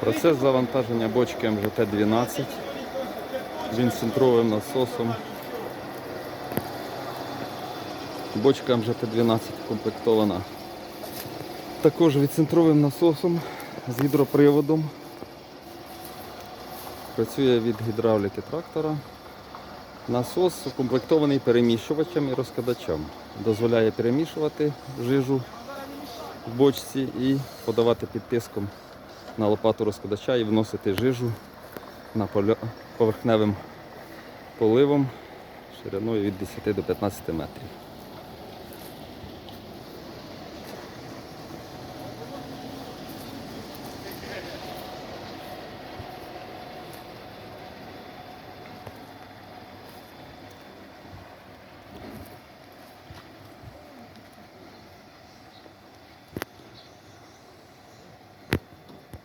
Процес завантаження бочки МЖТ-12. Він з центровим насосом. Бочка МЖТ-12 комплектована. Також відцентровим насосом з гідроприводом. Працює від гідравліки трактора. Насос укомплектований перемішувачем і розкладачем. Дозволяє перемішувати жижу в бочці і подавати під тиском на лопату розкладача і вносити жижу на поверхневим поливом шириною від 10 до 15 метрів.